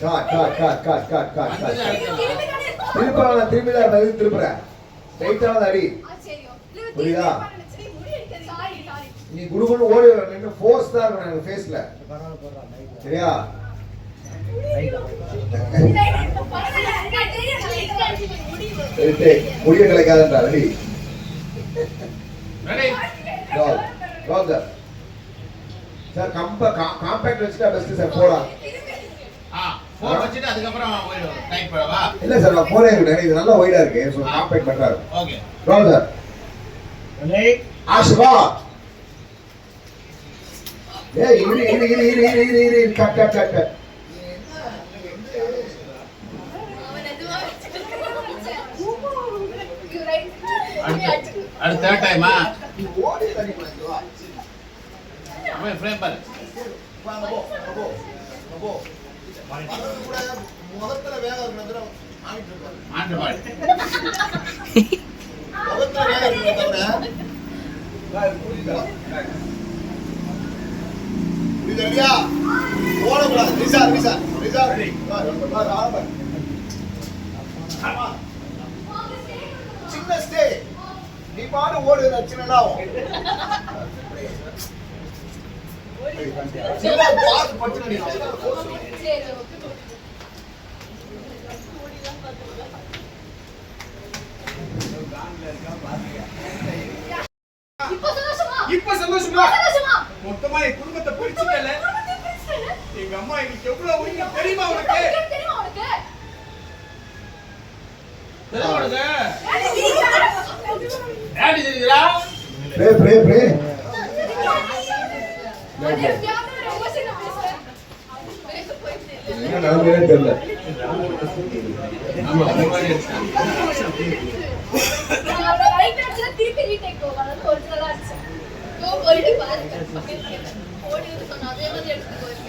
God காட் காட் காட் காட் காட் காட் அடுத்ததா? திருப்ப திரும்பி தான் பதில் திருப்புறேன் ஸ்ட்ரைட்டான அடி புரியுதா? நீ குடுகுன்னு ஓடி வர நின்று ஃபோர்ஸ் தான் இருக்கணும் எனக்கு ஃபேஸ்ல சரியா? சரி சரி. முடிய கிடைக்காதுன்றா ரெடி சார் கம்ப காம்பேக்ட் வச்சுட்டா பெஸ்ட் சார் போடா. ஃபோர் அதுக்கப்புறம் டைட் பண்ணவா இல்ல சார் நான் ஃபோரே விட்டேன் இது நல்லா ஒயிடா இருக்கு. ஸோ காம்பேக்ட் பண்றாரு சார். ஆஷிபா ஏய் இரு இரு இரு கட் கட் கட் கட் அடுத்த டைமா ஓடி முகத்துல வேக இருக்கிற வேக இருக்கிற தவிர புரியுதா ஓடக்கூடாது ரிசா ரிசா ரிசா சின்ன ஸ்டே. நீ பாடு ஓடுதா சின்னதாகும் இப்ப சந்தோஷமா? மொத்தமா என் குடும்பத்தை பிரிச்சுட்டல. எங்க அம்மா எங்களுக்கு எவ்வளவு உரிமை தெரியுமா உனக்கு? தெரியுமா உனக்கு? Daddy தெரியுதுடா? Pray pray pray. என்ன நடந்ததே தெரியல. ஆமா, அந்த மாதிரி. திருப்பி ரீடேக் போகணும் ஒரிஜினலா இருந்துச்சு. ஓடி பாருங்க. ஓடி சொன்ன அதே மாதிரி எடுத்து போயிருக்கேன்